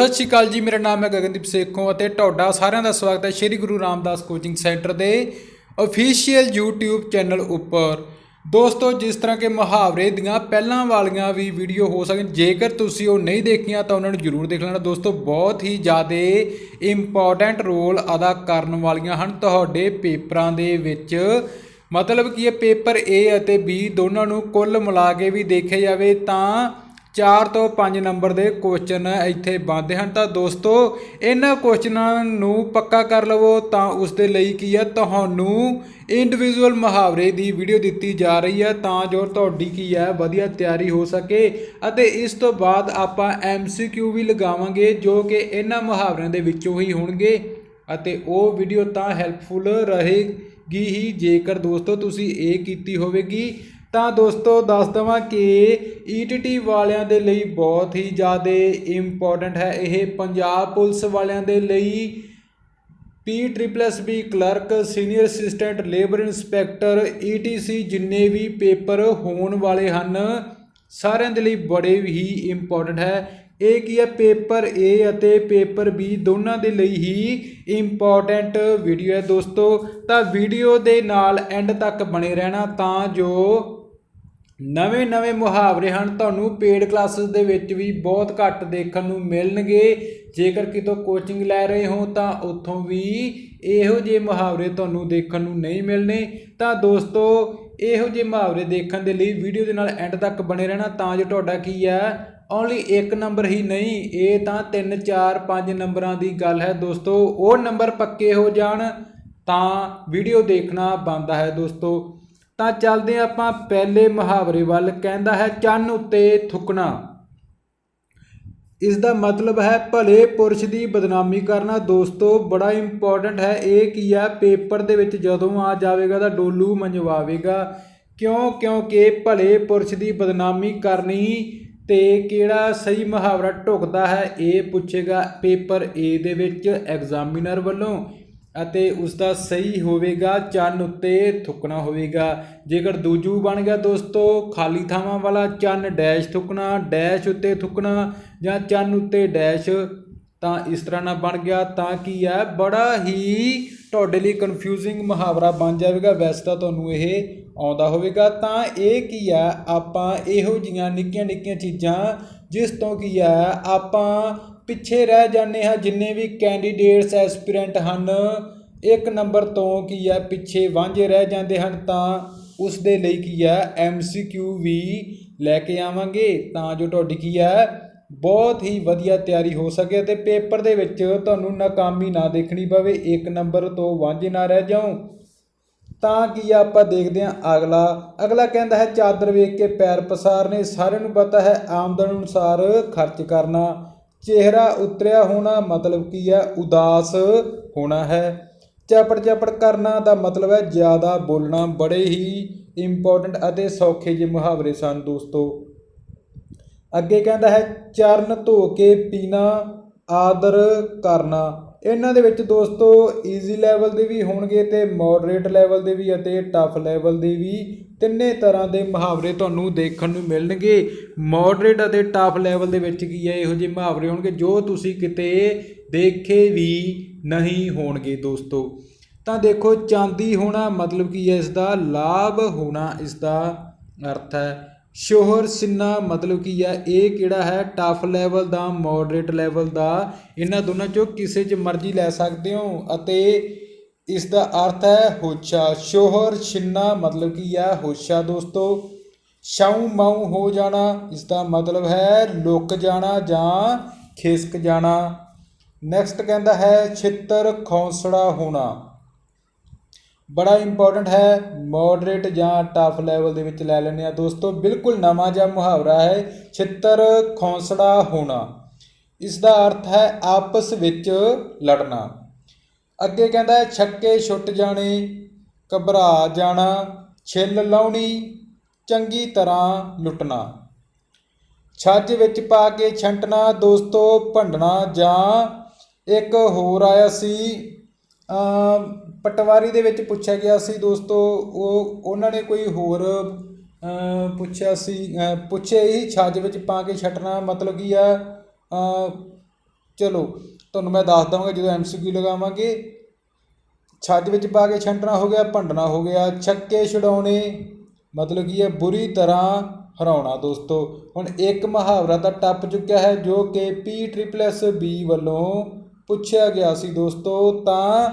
ਸਤਿ ਸ਼੍ਰੀ ਅਕਾਲ ਜੀ, ਮੇਰਾ ਨਾਮ ਹੈ ਗਗਨਦੀਪ ਸੇਖੋਂ ਅਤੇ ਤੁਹਾਡਾ ਸਾਰਿਆਂ ਦਾ ਸਵਾਗਤ ਹੈ ਸ਼੍ਰੀ ਗੁਰੂ ਰਾਮਦਾਸ ਕੋਚਿੰਗ ਸੈਂਟਰ ਦੇ ਅਫੀਸ਼ੀਅਲ YouTube ਚੈਨਲ ਉੱਪਰ। ਦੋਸਤੋ, ਜਿਸ ਤਰ੍ਹਾਂ ਕਿ ਮੁਹਾਵਰੇ ਦੀਆਂ ਪਹਿਲਾਂ ਵਾਲੀਆਂ ਵੀ ਵੀਡੀਓ ਹੋ ਸਕਣ, ਜੇਕਰ ਤੁਸੀਂ ਉਹ ਨਹੀਂ ਦੇਖੀਆਂ ਤਾਂ ਉਹਨਾਂ ਨੂੰ ਜ਼ਰੂਰ ਦੇਖ ਲੈਣਾ। ਦੋਸਤੋ, ਬਹੁਤ ਹੀ ਜ਼ਿਆਦਾ ਇੰਪੋਰਟੈਂਟ ਰੋਲ ਅਦਾ ਕਰਨ ਵਾਲੀਆਂ ਹਨ ਤੁਹਾਡੇ ਪੇਪਰਾਂ ਦੇ ਵਿੱਚ। ਮਤਲਬ ਕਿ ਇਹ ਪੇਪਰ A ਅਤੇ B ਦੋਨਾਂ ਨੂੰ ਕੁੱਲ ਮਿਲਾ ਕੇ ਵੀ ਦੇਖਿਆ ਜਾਵੇ ਤਾਂ 4 ਤੋਂ 5 ਨੰਬਰ ਦੇ ਕੁਐਸਚਨ ਇੱਥੇ ਬਣਦੇ ਹਨ। ਤਾਂ ਦੋਸਤੋ, ਇਹਨਾਂ ਕੁਐਸਚਨਾਂ ਨੂੰ ਪੱਕਾ ਕਰ ਲਵੋ ਤਾਂ ਉਸ ਦੇ ਲਈ ਕੀ ਹੈ? ਤੁਹਾਨੂੰ ਇੰਡੀਵਿਜੂਅਲ ਮੁਹਾਵਰੇ ਦੀ ਵੀਡੀਓ ਦਿੱਤੀ ਜਾ ਰਹੀ ਹੈ। ਤਾਂ ਜੋ ਤੁਹਾਡੀ ਕੀ ਹੈ? ਵਧੀਆ ਤਿਆਰੀ ਹੋ ਸਕੇ। ਅਤੇ ਇਸ ਤੋਂ ਬਾਅਦ ਆਪਾਂ MCQ ਵੀ ਲਗਾਵਾਂਗੇ, ਜੋ ਕਿ ਇਹਨਾਂ ਮੁਹਾਵਰਿਆਂ ਦੇ ਵਿੱਚੋਂ ਹੀ ਹੋਣਗੇ। ਅਤੇ ਉਹ ਵੀਡੀਓ ਤਾਂ ਹੈਲਪਫੁਲ ਰਹੇਗੀ ਹੀ। ਜੇਕਰ ਦੋਸਤੋ, ਤੁਸੀਂ ਇਹ ਕੀਤੀ ਹੋਵੇਗੀ ਤਾਂ ਦੋਸਤੋ ਦੱਸ ਦਵਾਂ ਕਿ ETT ਵਾਲਿਆਂ ਦੇ ਲਈ ਬਹੁਤ ਹੀ ਜ਼ਿਆਦਾ ਇੰਪੋਰਟੈਂਟ ਹੈ ਇਹ ਪੰਜਾਬ ਪੁਲਿਸ ਵਾਲਿਆਂ ਦੇ ਲਈ। P triple S B clerk senior assistant labour inspector ETC ਜਿੰਨੇ ਵੀ ਪੇਪਰ ਹੋਣ ਵਾਲੇ ਹਨ, ਸਾਰਿਆਂ ਦੇ ਲਈ ਬੜੇ ਹੀ ਇੰਪੋਰਟੈਂਟ ਹੈ। ਇਹ ਕੀ ਹੈ? ਪੇਪਰ A ਅਤੇ ਪੇਪਰ B ਦੋਨਾਂ ਦੇ ਲਈ ਹੀ ਇੰਪੋਰਟੈਂਟ ਵੀਡੀਓ ਹੈ ਦੋਸਤੋ। ਤਾਂ ਵੀਡੀਓ ਦੇ ਨਾਲ ਐਂਡ ਤੱਕ ਬਣੇ ਰਹਿਣਾ ਤਾਂ ਜੋ ਨਵੇਂ ਨਵੇਂ ਮੁਹਾਵਰੇ ਹਨ, ਤੁਹਾਨੂੰ ਪੇਡ ਕਲਾਸਿਸ ਦੇ ਵਿੱਚ ਵੀ ਬਹੁਤ ਘੱਟ ਦੇਖਣ ਨੂੰ ਮਿਲਣਗੇ। ਜੇਕਰ ਕਿਤੋਂ ਕੋਚਿੰਗ ਲੈ ਰਹੇ ਹੋ, ਤਾਂ ਉੱਥੋਂ ਵੀ ਇਹੋ ਜਿਹੇ ਮੁਹਾਵਰੇ ਤੁਹਾਨੂੰ ਦੇਖਣ ਨੂੰ ਨਹੀਂ ਮਿਲਣੇ। ਤਾਂ ਦੋਸਤੋ, ਇਹੋ ਜਿਹੇ ਮੁਹਾਵਰੇ ਦੇਖਣ ਦੇ ਲਈ ਵੀਡੀਓ ਦੇ ਨਾਲ ਐਂਡ ਤੱਕ ਬਣੇ ਰਹਿਣਾ, ਤਾਂ ਜੋ ਤੁਹਾਡਾ ਕੀ ਹੈ ਓਨਲੀ ਇੱਕ ਨੰਬਰ ਹੀ ਨਹੀਂ, ਇਹ ਤਾਂ 3 4 5 ਨੰਬਰਾਂ ਦੀ ਗੱਲ ਹੈ ਦੋਸਤੋ। ਉਹ ਨੰਬਰ ਪੱਕੇ ਹੋ ਜਾਣ, ਤਾਂ ਵੀਡੀਓ ਦੇਖਣਾ ਬੰਦ ਹੈ ਦੋਸਤੋ। ਤਾਂ ਚੱਲਦੇ ਹਾਂ ਆਪਾਂ ਪਹਿਲੇ ਮੁਹਾਵਰੇ ਵੱਲ। ਕਹਿੰਦਾ ਹੈ, ਚੰਨ ਉੱਤੇ ਥੁੱਕਣਾ। ਇਸ ਦਾ ਮਤਲਬ ਹੈ, ਭਲੇ ਪੁਰਸ਼ ਦੀ ਬਦਨਾਮੀ ਕਰਨਾ। ਦੋਸਤੋ, ਬੜਾ ਇੰਪੋਰਟੈਂਟ ਹੈ, ਇਹ ਕੀ ਆ? ਪੇਪਰ ਦੇ ਵਿੱਚ ਜਦੋਂ ਆ ਜਾਵੇਗਾ ਤਾਂ ਡੋਲੂ ਮੰਜਵਾਵੇਗਾ। ਕਿਉਂ? ਕਿਉਂਕਿ ਭਲੇ ਪੁਰਸ਼ ਦੀ ਬਦਨਾਮੀ ਕਰਨੀ ਤੇ ਕਿਹੜਾ ਸਹੀ ਮੁਹਾਵਰਾ ਢੁਕਦਾ ਹੈ, ਇਹ ਪੁੱਛੇਗਾ ਪੇਪਰ ਏ ਦੇ ਵਿੱਚ ਐਗਜ਼ਾਮੀਨਰ ਵੱਲੋਂ। ਅਤੇ ਉਸ ਦਾ ਸਹੀ ਹੋਵੇਗਾ, ਚੰਨ ਉੱਤੇ ਥੁੱਕਣਾ ਹੋਵੇਗਾ। ਜੇਕਰ ਦੂਜੂ ਬਣ ਗਿਆ ਦੋਸਤੋ, ਖਾਲੀ ਥਾਵਾਂ ਵਾਲਾ ਚੰਨ ਡੈਸ਼ ਥੁੱਕਣਾ ਡੈਸ਼ ਉੱਤੇ ਥੁੱਕਣਾ ਜਾਂ ਚੰਨ ਉੱਤੇ ਡੈਸ਼ ਤਾਂ ਇਸ ਤਰ੍ਹਾਂ ਨਾਲ ਬਣ ਗਿਆ। ਤਾਂ ਕੀ ਹੈ? ਬੜਾ ਹੀ ਤੁਹਾਡੇ ਲਈ ਕਨਫਿਊਜ਼ਿੰਗ ਮੁਹਾਵਰਾ ਬਣ ਜਾਵੇਗਾ। ਵੈਸੇ ਤਾਂ ਤੁਹਾਨੂੰ ਇਹ ਆਉਂਦਾ ਹੋਵੇਗਾ। ਤਾਂ ਇਹ ਕੀ ਹੈ? ਆਪਾਂ ਇਹੋ ਜੀਆਂ ਨਿੱਕੀਆਂ ਨਿੱਕੀਆਂ ਚੀਜ਼ਾਂ, ਜਿਸ ਤੋਂ ਕੀ ਹੈ? ਆਪਾਂ ਪਿੱਛੇ ਰਹਿ ਜਾਂਦੇ ਹਾਂ, ਜਿੰਨੇ ਵੀ ਕੈਂਡੀਡੇਟਸ ਐਸਪੀਰੈਂਟ ਹਨ, ਇੱਕ ਨੰਬਰ ਤੋਂ ਕੀ ਹੈ, ਪਿੱਛੇ ਵਾਂਝੇ ਰਹਿ ਜਾਂਦੇ ਹਨ, ਤਾਂ ਉਸ ਦੇ ਲਈ ਕੀ ਹੈ ਐਮਸੀਕਿਊ ਵੀ ਲੈ ਕੇ ਆਵਾਂਗੇ। ਤਾਂ ਜੋ ਤੁਹਾਡੀ ਕੀ ਹੈ, ਬਹੁਤ ਹੀ ਵਧੀਆ ਤਿਆਰੀ ਹੋ ਸਕੇ ਤੇ ਪੇਪਰ ਦੇ ਵਿੱਚ ਤੁਹਾਨੂੰ ਨਾਕਾਮੀ ਨਾ ਦੇਖਣੀ ਪਵੇ, ਇੱਕ ਨੰਬਰ ਤੋਂ ਵਾਂਝੇ ਨਾ ਰਹਿ ਜਾਓ। ਤਾਂ ਕੀ ਆ ਆਪਾਂ ਦੇਖਦੇ ਹਾਂ ਅਗਲਾ। ਅਗਲਾ ਕਹਿੰਦਾ ਹੈ, ਚਾਦਰ ਵੇਖ ਕੇ ਪੈਰ ਪਸਾਰਨੇ, ਸਾਰਿਆਂ ਨੂੰ ਪਤਾ ਹੈ, ਆਮਦਨ ਅਨੁਸਾਰ ਖਰਚ ਕਰਨਾ। ਚਿਹਰਾ ਉਤਰਿਆ ਹੋਣਾ ਮਤਲਬ ਕੀ ਹੈ? ਉਦਾਸ ਹੋਣਾ ਹੈ। ਚਪੜ ਚਪੜ ਕਰਨਾ ਦਾ ਮਤਲਬ ਹੈ ਜ਼ਿਆਦਾ ਬੋਲਣਾ ਬੜੇ ਹੀ ਇੰਪੋਰਟੈਂਟ ਅਤੇ ਸੌਖੇ ਜਿਹੇ ਮੁਹਾਵਰੇ ਸਨ ਦੋਸਤੋ। ਅੱਗੇ ਕਹਿੰਦਾ ਹੈ, ਚਰਨ ਧੋ ਕੇ ਪੀਣਾ, ਆਦਰ ਕਰਨਾ। ਇਹਨਾਂ ਦੇ ਵਿੱਚ ਦੋਸਤੋ ਈਜ਼ੀ ਲੈਵਲ ਦੇ ਵੀ ਹੋਣਗੇ ਤੇ ਮੋਡਰੇਟ ਲੈਵਲ ਦੇ ਵੀ ਅਤੇ ਟਫ ਲੈਵਲ ਦੇ ਵੀ ਤਿੰਨੇ ਤਰ੍ਹਾਂ ਦੇ ਮੁਹਾਵਰੇ ਤੁਹਾਨੂੰ ਦੇਖਣ ਨੂੰ ਮਿਲਣਗੇ। ਮੋਡਰੇਟ ਅਤੇ ਟਫ ਲੈਵਲ ਦੇ ਵਿੱਚ ਕੀ ਹੈ? ਇਹੋ ਜਿਹੇ ਮੁਹਾਵਰੇ ਹੋਣਗੇ ਜੋ ਤੁਸੀਂ ਕਿਤੇ ਦੇਖੇ ਵੀ ਨਹੀਂ ਹੋਣਗੇ ਦੋਸਤੋ। ਤਾਂ ਦੇਖੋ, ਚਾਂਦੀ ਹੋਣਾ ਮਤਲਬ ਕੀ ਹੈ? ਇਸ ਦਾ ਲਾਭ ਹੋਣਾ ਇਸ ਦਾ ਅਰਥ ਹੈ। ਸ਼ੋਹਰ ਸਿੰਨਾ ਮਤਲਬ ਕੀ ਆ? ਇਹ ਕਿਹੜਾ ਹੈ? ਟਫ ਲੈਵਲ ਦਾ ਮੋਡਰੇਟ ਲੈਵਲ ਦਾ। ਇਹਨਾਂ ਦੋਨਾਂ ਚੋਂ ਕਿਸੇ 'ਚ ਮਰਜ਼ੀ ਲੈ ਸਕਦੇ ਹੋ ਅਤੇ ਇਸ ਦਾ ਅਰਥ ਹੈ ਹੋਛਾ ਸ਼ੋਹਰ ਛਿੰਨਾ ਮਤਲਬ ਕੀ ਆ? ਹੋਛਾ ਦੋਸਤੋ। ਸ਼ਾਉ ਮਾਉ ਹੋ ਜਾਣਾ ਇਸ ਦਾ ਮਤਲਬ ਹੈ ਲੁਕ ਜਾਣਾ ਜਾਂ ਖਿਸਕ ਜਾਣਾ। ਨੈਕਸਟ ਕਹਿੰਦਾ ਹੈ ਛਿੱਤਰ ਖੌਂਸੜਾ ਹੋਣਾ। ਬੜਾ ਇੰਪੋਰਟੈਂਟ ਹੈ ਮੋਡਰੇਟ ਜਾਂ ਟਫ ਲੈਵਲ ਦੇ ਵਿੱਚ ਲੈ ਲੈਂਦੇ ਆ ਦੋਸਤੋ, ਬਿਲਕੁਲ ਨਵਾਂ ਜਿਹਾ ਮੁਹਾਵਰਾ ਹੈ, ਛਿੱਤਰ ਖੌਂਸੜਾ ਹੋਣਾ। ਇਸ ਦਾ ਅਰਥ ਹੈ ਆਪਸ ਵਿੱਚ ਲੜਨਾ। ਅੱਗੇ ਕਹਿੰਦਾ ਹੈ, ਛੱਕੇ ਛੁੱਟ ਜਾਣੇ, ਘਬਰਾ ਜਾਣਾ, ਛਿੱਲ ਲਾਉਣੀ, ਚੰਗੀ ਤਰ੍ਹਾਂ ਲੁੱਟਣਾ। ਛੱਜ ਵਿੱਚ ਪਾ ਕੇ ਛੰਟਣਾ, ਦੋਸਤੋ, ਭੰਡਣਾ ਜਾਂ ਇੱਕ ਹੋਰ ਆਇਆ ਸੀ ਪਟਵਾਰੀ ਦੇ ਵਿੱਚ ਪੁੱਛਿਆ ਗਿਆ ਸੀ ਦੋਸਤੋ, ਉਹ ਉਹਨਾਂ ਨੇ ਕੋਈ ਹੋਰ ਪੁੱਛਿਆ ਸੀ ਪੁੱਛਿਆ ਹੀ ਛੱਜ ਵਿੱਚ ਪਾ ਕੇ ਛੱਟਣਾ ਮਤਲਬ ਕੀ ਆ ਚਲੋ, ਤੁਹਾਨੂੰ ਮੈਂ ਦੱਸ ਦਵਾਂਗਾ ਜਦੋਂ ਐਮਸੀਕਿਊ ਲਗਾਵਾਂਗੇ। ਛੱਜ ਵਿੱਚ ਪਾ ਕੇ ਛੰਟਣਾ ਹੋ ਗਿਆ, ਭੰਡਣਾ ਹੋ ਗਿਆ, ਛੱਕੇ ਛਡਾਉਣੇ ਮਤਲਬ ਕੀ ਹੈ ਬੁਰੀ ਤਰ੍ਹਾਂ ਹਰਾਉਣਾ ਦੋਸਤੋ। ਹੁਣ ਇੱਕ ਮੁਹਾਵਰਾ ਤਾਂ ਟੱਪ ਚੁੱਕਿਆ ਹੈ, ਜੋ ਕਿ ਪੀ ਟ੍ਰਿਪਲ ਐਸ ਬੀ ਵੱਲੋਂ ਪੁੱਛਿਆ ਗਿਆ ਸੀ ਦੋਸਤੋ, ਤਾਂ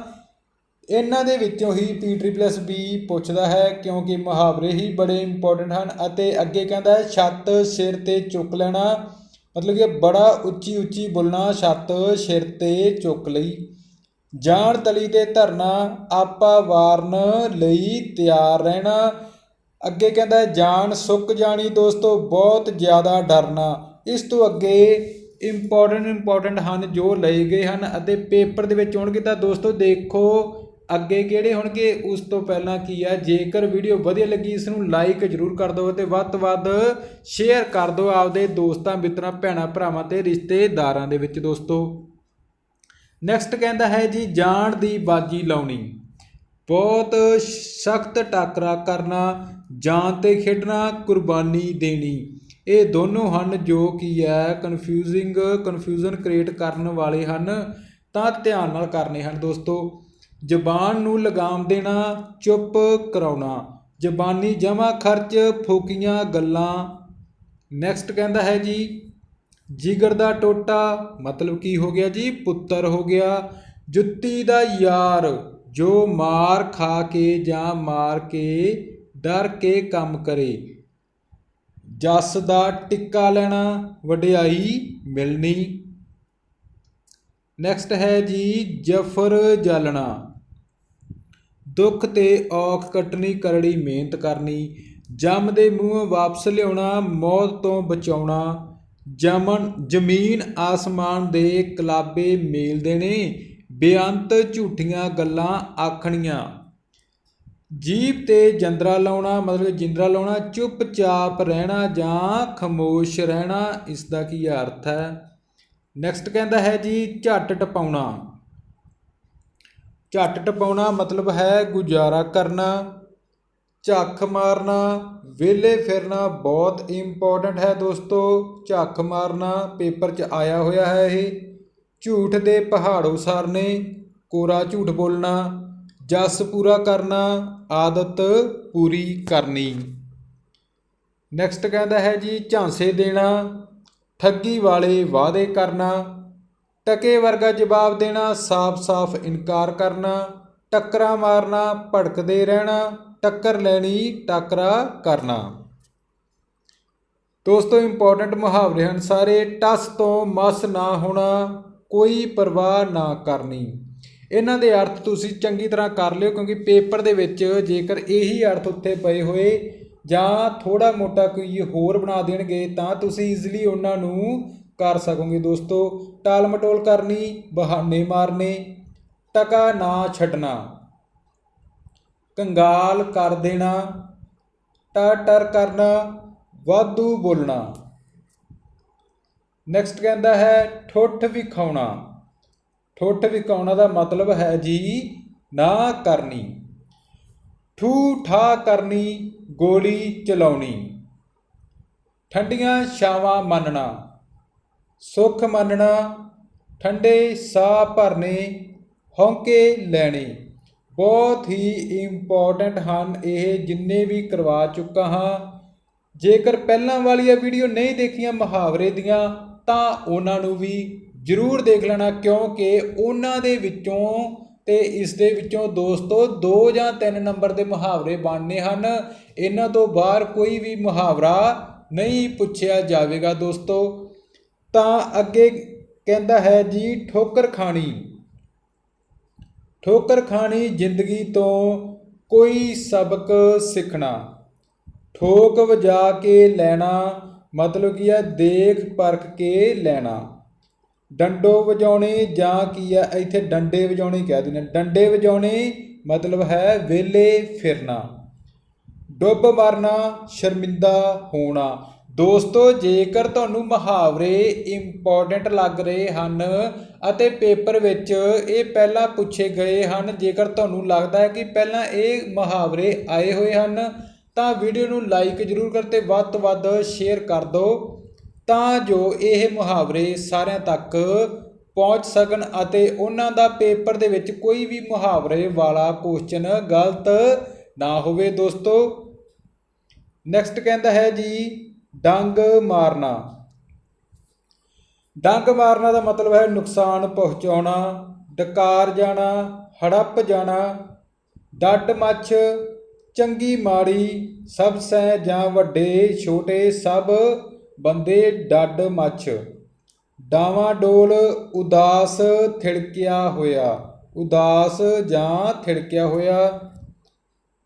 ਇਹਨਾਂ ਦੇ ਵਿੱਚੋਂ ਹੀ ਪੀ ਟ੍ਰਿਪਲ ਐਸ ਪੁੱਛਦਾ ਹੈ ਕਿਉਂਕਿ ਮੁਹਾਵਰੇ ਹੀ ਬੜੇ ਇੰਪੋਰਟੈਂਟ ਹਨ ਅਤੇ ਅੱਗੇ ਕਹਿੰਦਾ ਹੈ, ਛੱਤ ਸਿਰ ਤੇ ਚੁੱਕ ਲੈਣਾ, ਮਤਲਬ ਕਿ ਬੜਾ ਉੱਚੀ ਉੱਚੀ ਬੋਲਣਾ, ਛੱਤ ਸਿਰ ਤੇ ਚੁੱਕ ਲਈ। ਜਾਣ ਤਲੀ ਤੇ ਧਰਨਾ, ਆਪਾ ਵਾਰਨ ਲਈ ਤਿਆਰ ਰਹਿਣਾ। ਅੱਗੇ ਕਹਿੰਦਾ ਜਾਨ ਸੁੱਕ ਜਾਣੀ ਦੋਸਤੋ, ਬਹੁਤ ਜ਼ਿਆਦਾ ਡਰਨਾ। ਇਸ ਤੋਂ ਅੱਗੇ ਇੰਪੋਰਟੈਂਟ ਇੰਪੋਰਟੈਂਟ ਹਨ ਜੋ ਲਏ ਗਏ ਹਨ ਅਤੇ ਪੇਪਰ ਦੇ ਵਿੱਚ ਹੋਣਗੇ ਤਾਂ ਦੋਸਤੋ ਦੇਖੋ ਅੱਗੇ ਕਿਹੜੇ ਹੋਣਗੇ, ਉਸ ਤੋਂ ਪਹਿਲਾਂ ਕੀ ਹੈ ਜੇਕਰ ਵੀਡੀਓ ਵਧੀਆ ਲੱਗੀ ਇਸ ਨੂੰ ਲਾਈਕ ਜ਼ਰੂਰ ਕਰ ਦਿਓ ਤੇ ਵੱਧ ਤੋਂ ਵੱਧ ਸ਼ੇਅਰ ਕਰ ਦਿਓ ਆਪਦੇ ਦੋਸਤਾਂ, ਮਿੱਤਰਾਂ, ਭੈਣਾਂ, ਭਰਾਵਾਂ ਤੇ ਰਿਸ਼ਤੇਦਾਰਾਂ ਦੇ ਵਿੱਚ ਦੋਸਤੋ। ਨੈਕਸਟ ਕਹਿੰਦਾ ਹੈ ਜੀ ਜਾਨ ਦੀ ਬਾਜੀ ਲਾਉਣੀ। ਬਹੁਤ ਸਖਤ ਟਾਕਰਾ ਕਰਨਾ ਜਾਨ ਤੇ ਖੇਡਣਾ, ਕੁਰਬਾਨੀ ਦੇਣੀ। ਇਹ ਦੋਨੋਂ ਹਨ ਜੋ ਕੀ ਹੈ ਕਨਫਿਊਜ਼ਿੰਗ ਕਨਫਿਊਜ਼ਨ ਕ੍ਰੀਏਟ ਕਰਨ ਵਾਲੇ ਹਨ, ਤਾਂ ਧਿਆਨ ਨਾਲ ਕਰਨੇ ਹਨ ਦੋਸਤੋ। ਜ਼ਬਾਨ ਨੂੰ ਲਗਾਮ ਦੇਣਾ, ਚੁੱਪ ਕਰਾਉਣਾ। ਜ਼ਬਾਨੀ ਜਮਾ ਖਰਚ, ਫੋਕੀਆਂ ਗੱਲਾਂ। ਨੈਕਸਟ ਕਹਿੰਦਾ ਹੈ ਜੀ, ਜਿਗਰ ਦਾ ਟੋਟਾ, ਮਤਲਬ ਕੀ ਹੋ ਗਿਆ ਜੀ? ਪੁੱਤਰ ਹੋ ਗਿਆ। ਜੁੱਤੀ ਦਾ ਯਾਰ, ਜੋ ਮਾਰ ਖਾ ਕੇ ਜਾਂ ਮਾਰ ਕੇ ਡਰ ਕੇ ਕੰਮ ਕਰੇ। ਜਸ ਦਾ ਟਿੱਕਾ ਲੈਣਾ, ਵਡਿਆਈ ਮਿਲਣੀ। ਨੈਕਸਟ ਹੈ ਜੀ, ਜਫਰ ਜਲਣਾ। ਦੁੱਖ ਤੇ ਔਖ ਕੱਟਣੀ, ਕਰੜੀ ਮਿਹਨਤ ਕਰਨੀ, ਜੰਮ ਦੇ ਮੂੰਹ ਵਾਪਸ ਲਿਆਉਣਾ, ਮੌਤ ਤੋਂ ਬਚਾਉਣਾ, ਜਮਨ, ਜ਼ਮੀਨ ਆਸਮਾਨ ਦੇ ਕਲਾਬੇ ਮੇਲ ਦੇਣੇ, ਬੇਅੰਤ ਝੂਠੀਆਂ ਗੱਲਾਂ ਆਖਣੀਆਂ। ਜੀਭ ਤੇ ਜੰਦਰਾ ਲਾਉਣਾ, ਮਤਲਬ ਜਿੰਦਰਾ ਲਾਉਣਾ, ਚੁੱਪਚਾਪ ਰਹਿਣਾ ਜਾਂ ਖਮੋਸ਼ ਰਹਿਣਾ, ਇਸ ਦਾ ਕੀ ਅਰਥ ਹੈ? ਨੈਕਸਟ ਕਹਿੰਦਾ ਹੈ ਜੀ, ਝੱਟ ਟਪਾਉਣਾ। ਝੱਟ ਟਪਾਉਣਾ ਮਤਲਬ ਹੈ ਗੁਜ਼ਾਰਾ ਕਰਨਾ, ਝੱਖ ਮਾਰਨਾ, ਵਿਹਲੇ ਫਿਰਨਾ ਬਹੁਤ ਇੰਪੋਰਟੈਂਟ ਹੈ ਦੋਸਤੋ, ਝੱਖ ਮਾਰਨਾ ਪੇਪਰ 'ਚ ਆਇਆ ਹੋਇਆ ਹੈ ਇਹ, ਝੂਠ ਦੇ ਪਹਾੜ ਉਸਾਰਨੇ, ਕੋਰਾ ਝੂਠ ਬੋਲਣਾ, ਜਸ ਪੂਰਾ ਕਰਨਾ, ਆਦਤ ਪੂਰੀ ਕਰਨੀ। ਨੈਕਸਟ ਕਹਿੰਦਾ ਹੈ ਜੀ ਝਾਂਸੇ ਦੇਣਾ, ਠੱਗੀ ਵਾਲੇ ਵਾਅਦੇ ਕਰਨਾ ਟਕੇ ਵਰਗਾ ਜਵਾਬ ਦੇਣਾ, ਸਾਫ਼-ਸਾਫ਼ ਇਨਕਾਰ ਕਰਨਾ, ਟੱਕਰਾਂ ਮਾਰਨਾ, ਭੜਕਦੇ ਰਹਿਣਾ, ਟੱਕਰ ਲੈਣੀ, ਟੱਕਰਾ ਕਰਨਾ। ਦੋਸਤੋ ਇੰਪੋਰਟੈਂਟ ਮੁਹਾਵਰੇ ਹਨ ਸਾਰੇ, ਟਸ ਤੋਂ ਮਸ ਨਾ ਹੋਣਾ, ਕੋਈ ਪਰਵਾਹ ਨਾ ਕਰਨੀ। ਇਹਨਾਂ ਦੇ ਅਰਥ ਤੁਸੀਂ ਚੰਗੀ ਤਰ੍ਹਾਂ ਕਰ ਲਿਓ, ਕਿਉਂਕਿ ਪੇਪਰ ਦੇ ਵਿੱਚ ਜੇਕਰ ਇਹੀ ਅਰਥ ਉੱਥੇ ਪਏ ਹੋਏ, ਜਾਂ ਥੋੜਾ ਮੋਟਾ ਕੋਈ ਹੋਰ ਬਣਾ ਦੇਣਗੇ, ਤਾਂ ਤੁਸੀਂ ਈਜ਼ੀਲੀ ਉਹਨਾਂ ਨੂੰ ਕਰ ਸਕੋਗੇ ਦੋਸਤੋ। ਟਾਲ ਮਟੋਲ ਕਰਨੀ, ਬਹਾਨੇ ਮਾਰਨੇ, ਟਕਾ ਨਾ ਛੱਡਣਾ। ਕੰਗਾਲ ਕਰ ਦੇਣਾ ਟਰ ਟਰ ਕਰਨਾ, ਵਾਧੂ ਬੋਲਣਾ। ਨੈਕਸਟ ਕਹਿੰਦਾ ਹੈ, ਠੁੱਠ ਵਿਖਾਉਣਾ ਠੁੱਠ ਵਿਖਾਉਣਾ ਦਾ ਮਤਲਬ ਹੈ ਜੀ, ਨਾ ਕਰਨੀ। ਠੂ ਠਾ ਕਰਨੀ, ਗੋਲੀ ਚਲਾਉਣੀ। ਠੰਡੀਆਂ ਛਾਵਾਂ ਮੰਨਣਾ। ਸੁੱਖ ਮੰਨਣਾ, ਠੰਡੇ ਸਾਹ ਭਰਨੇ ਹੌਂਕੇ ਲੈਣੇ, ਬਹੁਤ ਹੀ ਇੰਪੋਰਟੈਂਟ ਹਨ ਇਹ ਜਿੰਨੇ ਵੀ ਕਰਵਾ ਚੁੱਕਾ ਹਾਂ। ਜੇਕਰ ਪਹਿਲਾਂ ਵਾਲੀਆਂ ਵੀਡੀਓ ਨਹੀਂ ਦੇਖੀਆਂ ਮੁਹਾਵਰੇ ਦੀਆਂ, ਤਾਂ ਉਹਨਾਂ ਨੂੰ ਵੀ ਜ਼ਰੂਰ ਦੇਖ ਲੈਣਾ, ਕਿਉਂਕਿ ਉਹਨਾਂ ਦੇ ਵਿੱਚੋਂ ਤੇ ਇਸ ਦੇ ਵਿੱਚੋਂ ਦੋਸਤੋ 2 ਜਾਂ 3 ਨੰਬਰ ਦੇ ਮੁਹਾਵਰੇ ਬਣਨੇ ਹਨ। ਇਹਨਾਂ ਤੋਂ ਬਾਹਰ ਕੋਈ ਵੀ ਮੁਹਾਵਰਾ ਨਹੀਂ ਪੁੱਛਿਆ ਜਾਵੇਗਾ ਦੋਸਤੋ। ਤਾਂ ਅੱਗੇ ਕਹਿੰਦਾ ਹੈ ਜੀ, ਠੋਕਰ ਖਾਣੀ। ਠੋਕਰ ਖਾਣੀ ਜ਼ਿੰਦਗੀ ਤੋਂ ਕੋਈ ਸਬਕ ਸਿੱਖਣਾ। ਠੋਕ ਵਜਾ ਕੇ ਲੈਣਾ ਮਤਲਬ ਕੀ ਹੈ, ਦੇਖ ਪਰਖ ਕੇ ਲੈਣਾ। ਡੰਡੋ ਵਜਾਉਣੇ ਜਾਂ ਕੀ ਹੈ, ਇੱਥੇ ਡੰਡੇ ਵਜਾਉਣੇ ਕਹਿ ਦਿੰਦੇ ਨੇ। ਡੰਡੇ ਵਜਾਉਣੇ ਮਤਲਬ ਹੈ ਵੇਲੇ ਫਿਰਨਾ। ਡੁੱਬ ਮਰਨਾ, ਸ਼ਰਮਿੰਦਾ ਹੋਣਾ। ਦੋਸਤੋ, ਜੇਕਰ ਤੁਹਾਨੂੰ ਮੁਹਾਵਰੇ ਇੰਪੋਰਟੈਂਟ ਲੱਗ ਰਹੇ ਹਨ ਅਤੇ ਪੇਪਰ ਵਿੱਚ ਇਹ ਪਹਿਲਾਂ ਪੁੱਛੇ ਗਏ ਹਨ, ਜੇਕਰ ਤੁਹਾਨੂੰ ਲੱਗਦਾ ਹੈ ਕਿ ਪਹਿਲਾਂ ਇਹ ਮੁਹਾਵਰੇ ਆਏ ਹੋਏ ਹਨ, ਤਾਂ ਵੀਡੀਓ ਨੂੰ ਲਾਈਕ ਜ਼ਰੂਰ ਕਰ ਤੇ ਵੱਧ ਤੋਂ ਵੱਧ ਸ਼ੇਅਰ ਕਰ ਦਿਓ, ਤਾਂ ਜੋ ਇਹ ਮੁਹਾਵਰੇ ਸਾਰਿਆਂ ਤੱਕ ਪਹੁੰਚ ਸਕਣ ਅਤੇ ਉਹਨਾਂ ਦਾ ਪੇਪਰ ਦੇ ਵਿੱਚ ਕੋਈ ਵੀ ਮੁਹਾਵਰੇ ਵਾਲਾ ਕੁਐਸਚਨ ਗਲਤ ਨਾ ਹੋਵੇ ਦੋਸਤੋ। ਨੈਕਸਟ ਕਹਿੰਦਾ ਹੈ ਜੀ ਡੰਗ ਮਾਰਨਾ। ਡੰਗ ਮਾਰਨਾ ਦਾ ਮਤਲਬ ਹੈ ਨੁਕਸਾਨ ਪਹੁੰਚਾਉਣਾ, ਡਕਾਰ ਜਾਣਾ, ਹੜੱਪ ਜਾਣਾ, ਡੱਡ ਮੱਛ, ਚੰਗੀ ਮਾੜੀ, ਸਭ ਸਹਿ ਜਾਂ ਵੱਡੇ, ਛੋਟੇ, ਸਭ ਬੰਦੇ, ਡੱਡ ਮੱਛ। ਡਾਵਾਂ ਡੋਲ ਉਦਾਸ ਥਿੜਕਿਆ ਹੋਇਆ, ਉਦਾਸ ਜਾਂ ਥਿੜਕਿਆ ਹੋਇਆ।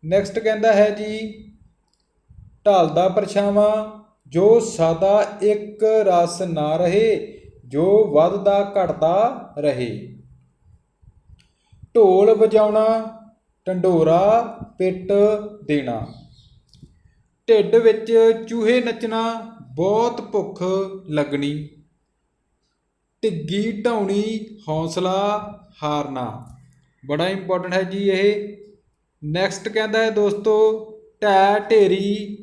ਨੈਕਸਟ ਕਹਿੰਦਾ ਹੈ ਜੀ, ਢਲਦਾ ਪਰਛਾਵਾਂ ਜੋ ਸਦਾ ਇੱਕ ਰਸ ਨਾ ਰਹੇ, ਜੋ ਵੱਧਦਾ ਘਟਦਾ ਰਹੇ। ਢੋਲ ਵਜਾਉਣਾ, ਢੰਡੋਰਾ ਪਿੱਟ ਦੇਣਾ। ਢਿੱਡ ਵਿੱਚ ਚੂਹੇ ਨੱਚਣਾ, ਬਹੁਤ ਭੁੱਖ ਲੱਗਣੀ। ਢਿੱਗੀ ਢਾਉਣੀ, ਹੌਸਲਾ ਹਾਰਨਾ। ਬੜਾ ਇੰਪੋਰਟੈਂਟ ਹੈ ਜੀ ਇਹ। ਨੈਕਸਟ ਕਹਿੰਦਾ ਹੈ ਦੋਸਤੋ ਢੈ ਢੇਰੀ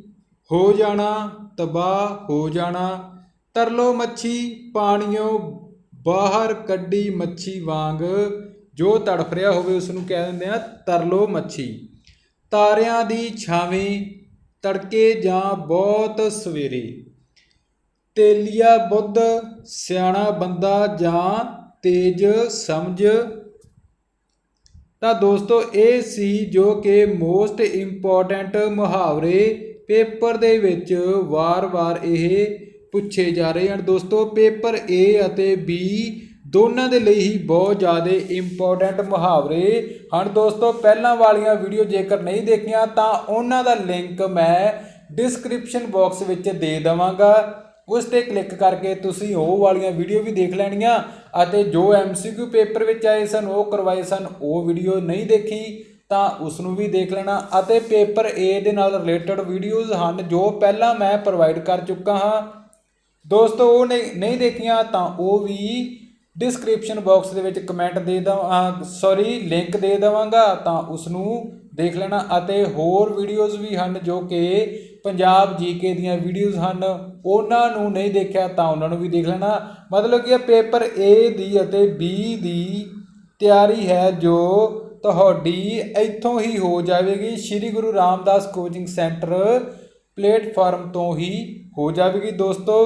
ਹੋ ਜਾਣਾ, ਤਬਾਹ ਹੋ ਜਾਣਾ। ਤਰਲੋ ਮੱਛੀ, ਪਾਣੀਓ, ਬਾਹਰ ਕੱਢੀ ਮੱਛੀ ਵਾਂਗ। ਜੋ ਤੜਫ ਰਿਹਾ ਹੋਵੇ ਉਸ ਨੂੰ ਕਹਿ ਦਿੰਦੇ ਆ ਤਰਲੋ ਮੱਛੀ। ਤਾਰਿਆਂ ਦੀ ਛਾਵੇਂ, ਤੜਕੇ ਜਾਂ ਬਹੁਤ ਸਵੇਰੇ। ਤੇਲੀਆ ਬੁੱਧ, ਸਿਆਣਾ ਬੰਦਾ ਜਾਂ ਤੇਜ ਸਮਝ। ਤਾਂ ਦੋਸਤੋ, ਇਹ ਸੀ ਜੋ ਕਿ ਮੋਸਟ ਇੰਪੋਰਟੈਂਟ ਮੁਹਾਵਰੇ ਪੇਪਰ ਦੇ ਵਿੱਚ ਵਾਰ-ਵਾਰ ਇਹ ਪੁੱਛੇ ਜਾ ਰਹੇ ਹਨ। ਦੋਸਤੋ, ਪੇਪਰ A ਅਤੇ B ਦੋਨਾਂ ਦੇ ਲਈ ਹੀ ਬਹੁਤ ਜ਼ਿਆਦਾ ਇੰਪੋਰਟੈਂਟ ਮੁਹਾਵਰੇ ਹਨ। ਦੋਸਤੋ, ਪਹਿਲਾਂ ਵਾਲੀਆਂ ਵੀਡੀਓ ਜੇਕਰ ਨਹੀਂ ਦੇਖੀਆਂ, ਤਾਂ ਉਹਨਾਂ ਦਾ ਲਿੰਕ ਮੈਂ ਡਿਸਕ੍ਰਿਪਸ਼ਨ ਬਾਕਸ ਵਿੱਚ ਦੇ ਦਵਾਂਗਾ। ਉਸ ਤੇ ਕਲਿੱਕ ਕਰਕੇ ਤੁਸੀਂ ਉਹ ਵਾਲੀਆਂ ਵੀਡੀਓ ਵੀ ਦੇਖ ਲੈਣੀਆਂ ਅਤੇ ਜੋ MCQ ਪੇਪਰ ਵਿੱਚ ਆਏ ਸਨ, ਉਹ ਕਰਵਾਏ ਸਨ, ਉਹ ਵੀਡੀਓ ਨਹੀਂ ਦੇਖੀ। ਤਾਂ ਉਸ ਨੂੰ ਵੀ ਦੇਖ ਲੈਣਾ ਅਤੇ ਪੇਪਰ ਏ ਦੇ ਨਾਲ ਰਿਲੇਟਡ ਵੀਡੀਓਜ਼ ਹਨ ਜੋ ਪਹਿਲਾਂ ਮੈਂ ਪ੍ਰੋਵਾਈਡ ਕਰ ਚੁੱਕਾ ਹਾਂ। ਦੋਸਤੋ, ਉਹ ਨਹੀਂ ਨਹੀਂ ਦੇਖੀਆਂ ਤਾਂ ਉਹ ਵੀ ਡਿਸਕ੍ਰਿਪਸ਼ਨ ਬਾਕਸ ਦੇ ਵਿੱਚ ਕਮੈਂਟ ਦੇ ਦਵਾਂ ਸੌਰੀ ਲਿੰਕ ਦੇ ਦਵਾਂਗਾ ਤਾਂ ਉਸ ਨੂੰ ਦੇਖ ਲੈਣਾ ਅਤੇ ਹੋਰ ਵੀਡੀਓਜ਼ ਵੀ ਹਨ ਜੋ ਕਿ ਪੰਜਾਬ ਜੀਕੇ ਦੀਆਂ ਵੀਡੀਓਜ਼ ਹਨ। ਉਹਨਾਂ ਨੂੰ ਨਹੀਂ ਦੇਖਿਆ ਤਾਂ ਉਹਨਾਂ ਨੂੰ ਵੀ ਦੇਖ ਲੈਣਾ। ਮਤਲਬ ਕਿ ਇਹ ਪੇਪਰ ਏ ਦੀ ਅਤੇ ਬੀ ਦੀ ਤਿਆਰੀ ਹੈ ਜੋ ਤੁਹਾਡੀ ਇੱਥੋਂ ਹੀ ਹੋ ਜਾਵੇਗੀ। Shri Guru Ramdas coaching centre platform ਤੋਂ ਹੀ ਹੋ ਜਾਵੇਗੀ ਦੋਸਤੋ।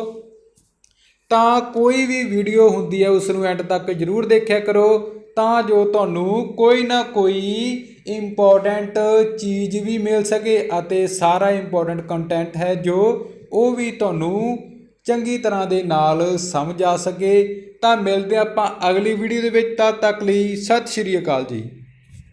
ਤਾਂ ਕੋਈ ਵੀ ਵੀਡੀਓ ਹੁੰਦੀ ਹੈ, ਉਸ ਨੂੰ ਐਂਡ ਤੱਕ ਜਰੂਰ ਦੇਖਿਆ ਕਰੋ। ਤਾਂ ਜੋ ਤੁਹਾਨੂੰ ਕੋਈ ਨਾ ਕੋਈ ਇੰਪੋਰਟੈਂਟ ਚੀਜ਼ ਵੀ ਮਿਲ ਸਕੇ ਅਤੇ ਸਾਰਾ ਇੰਪੋਰਟੈਂਟ ਕੰਟੈਂਟ ਹੈ, ਜੋ ਉਹ ਵੀ ਤੁਹਾਨੂੰ ਚੰਗੀ ਤਰ੍ਹਾਂ ਦੇ ਨਾਲ ਸਮਝ ਆ ਸਕੇ। ਤਾਂ ਮਿਲਦੇ ਆਪਾਂ ਅਗਲੀ ਵੀਡੀਓ ਦੇ ਵਿੱਚ। ਤਦ ਤੱਕ ਲਈ ਸਤਿ ਸ਼੍ਰੀ ਅਕਾਲ ਜੀ।